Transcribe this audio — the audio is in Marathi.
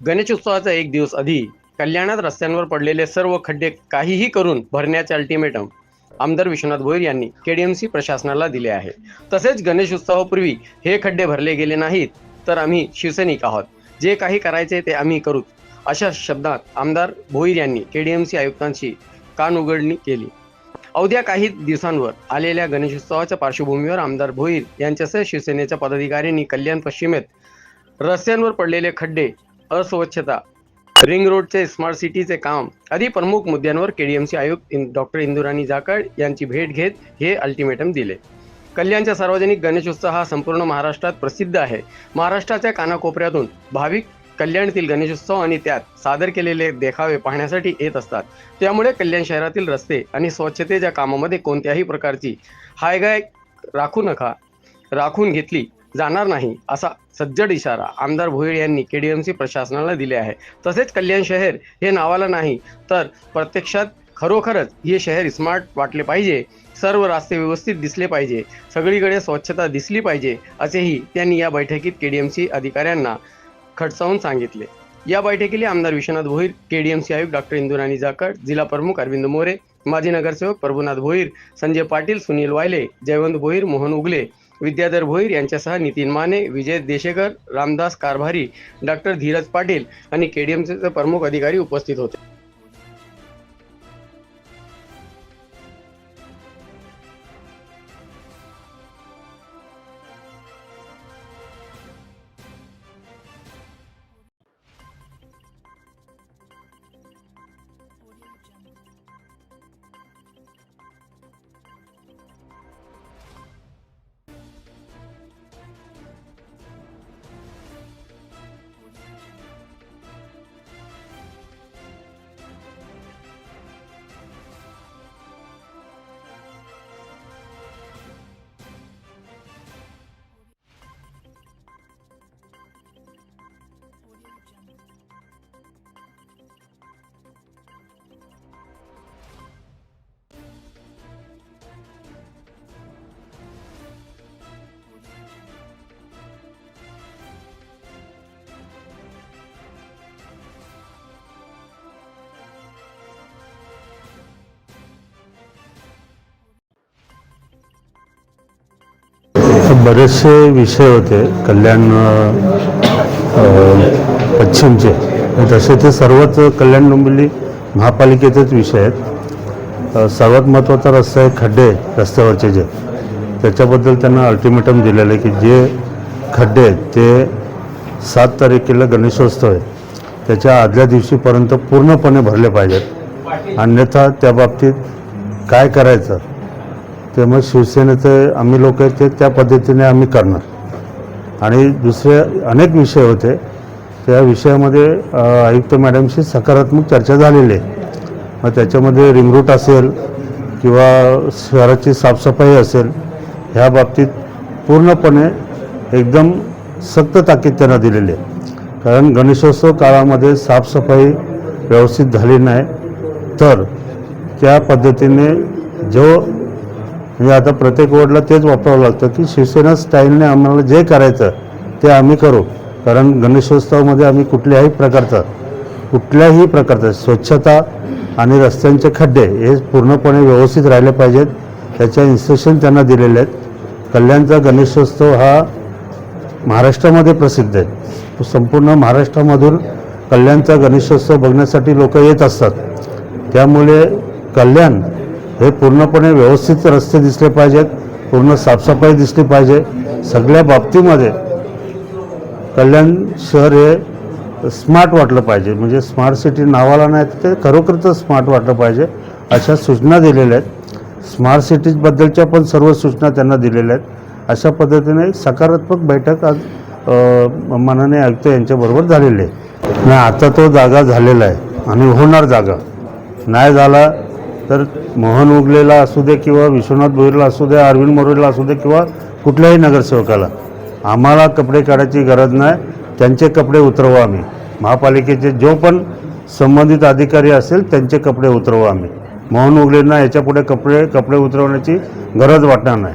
गणेशोत्सवाचा एक दिवस आधी कल्याणात रस्त्यांवर पडलेले सर्व खड्डे काहीही करून भरण्याचे अल्टिमेटम आमदार विश्वनाथ भोईर यांनी केडीएमसी प्रशासनाला दिले आहे. तसेच गणेशोत्सवापूर्वी हे खड्डे भरले गेले नाहीत तर आम्ही शिवसैनिक आहोत. जे काही करायचे ते आम्ही करू. अशा शब्दात आमदार भोईर यांनी केडीएमसी आयुक्तांची कान उघडणी केली. अवघ्या काही दिवसांवर आलेल्या गणेशोत्सवाच्या पार्श्वभूमीवर आमदार भोईर यांच्यासह शिवसेनेच्या पदाधिकाऱ्यांनी कल्याण पश्चिमेत रस्त्यांवर पडलेले खड्डे अस्वच्छता. रिंग रोडचे स्मार्ट सिटीचे काम. आदी प्रमुख मुद्द्यांवर केडीएमसी आयुक्त डॉक्टर इंदुराणी जाकड यांची भेट घेत हे अल्टिमेटम दिले. कल्याणचा सार्वजनिक गणेशोत्सव हा संपूर्ण महाराष्ट्रात प्रसिद्ध आहे. महाराष्ट्राच्या कानाकोपऱ्यातून भाविक कल्याणतील गणेशोत्सव आणि त्यात सादर केलेले देखावे पाहण्यासाठी येत असतात. त्यामुळे कल्याण शहरातील रस्ते आणि स्वच्छतेच्या कामामध्ये कोणत्याही प्रकारची हायगाय राखू नका. राखून घेतली. जाणार नाही असा सज्जड इशारा आमदार भोईर यांनी केडीएमसी प्रशासनाला दिले आहे. तसेच कल्याण शहर हे नावाला नाही तर प्रत्यक्षात खरोखरच हे शहर स्मार्ट वाटले पाहिजे. सर्व रस्ते व्यवस्थित दिसले पाहिजे. सगळीकडे स्वच्छता दिसली पाहिजे असेही त्यांनी या बैठकीत केडीएमसी अधिकाऱ्यांना खडसावून सांगितले. या बैठकीला आमदार विश्वनाथ भोईर केडीएमसी आयुक्त डॉक्टर इंदुराणी जाकड जिल्हा प्रमुख अरविंद मोरे माजी नगरसेवक प्रभुनाथ भोईर संजय पाटील सुनील वायले जयवंत भोईर मोहन उगले विद्याधर भोईर यांच्यासह नितीन माने विजय देशेकर रामदास कारभारी डॉक्टर धीरज पाटील आणि केडीएमसीचे प्रमुख अधिकारी उपस्थित होते. बरेचसे विषय होते कल्याण पश्चिमचे. तसे ते सर्वच कल्याण डोंबिवली महापालिकेचेच विषय आहेत. सर्वात महत्त्वाचा रस्ता आहे खड्डे रस्त्यावरचे जे. त्याच्याबद्दल त्यांना अल्टिमेटम दिलेलं आहे की जे खड्डे आहेत ते सात तारखेला गणेशोत्सव आहे. त्याच्या आदल्या दिवशीपर्यंत पूर्णपणे भरले पाहिजेत. अन्यथा त्या बाबतीत काय करायचं? त्यामुळे शिवसेनेचं आम्ही लोक आहेत ते त्या पद्धतीने आम्ही करणार. आणि दुसरे अनेक विषय होते. त्या विषयामध्ये आयुक्त मॅडमशी सकारात्मक चर्चा झालेली आहे. मग त्याच्यामध्ये रिंगरूट असेल किंवा शहराची साफसफाई असेल ह्या बाबतीत पूर्णपणे एकदम सक्त ताकीद त्यांना दिलेली आहे. कारण गणेशोत्सव काळामध्ये साफसफाई व्यवस्थित झाली नाही तर त्या पद्धतीने जो म्हणजे आता प्रत्येक वॉर्डला तेच वापरावं लागतं की शिवसेना स्टाईलने आम्हाला जे करायचं ते आम्ही करू. कारण गणेशोत्सवामध्ये आम्ही कुठल्याही प्रकारचं कुठल्याही प्रकारचं स्वच्छता आणि रस्त्यांचे खड्डे हे पूर्णपणे व्यवस्थित राहिले पाहिजेत. त्याच्या इन्स्ट्रक्शन त्यांना दिलेले आहेत. कल्याणचा गणेशोत्सव हा महाराष्ट्रामध्ये प्रसिद्ध आहे. संपूर्ण महाराष्ट्रामधून कल्याणचा गणेशोत्सव बघण्यासाठी लोक येत असतात. त्यामुळे कल्याण हे पूर्णपणे व्यवस्थित रस्ते दिसले पाहिजेत पूर्ण साफसफाई दिसली पाहिजे. सगळ्या बाबतीमध्ये कल्याण शहर हे स्मार्ट वाटलं पाहिजे. म्हणजे स्मार्ट सिटी नावाला नाही तर ते खरोखरच स्मार्ट वाटलं पाहिजे. अशा सूचना दिलेल्या आहेत. स्मार्ट सिटीजबद्दलच्या पण सर्व सूचना त्यांना दिलेल्या आहेत. अशा पद्धतीने एक सकारात्मक बैठक आज माननीय आयुक्त यांच्याबरोबर झालेली आहे. नाही आता तो जागा झालेला आहे आणि होणार जागा. नाही झाला तर मोहन उगलेला असू दे किंवा विश्वनाथ भोईरला असू दे अरविंद मोरेला असू दे किंवा कुठल्याही नगरसेवकाला आम्हाला कपडे काढायची गरज नाही. त्यांचे कपडे उतरवू आम्ही. महापालिकेचे जो पण संबंधित अधिकारी असेल त्यांचे कपडे उतरवू आम्ही. मोहन उगलेंना याच्यापुढे कपडे कपडे उतरवण्याची गरज वाटणार नाही.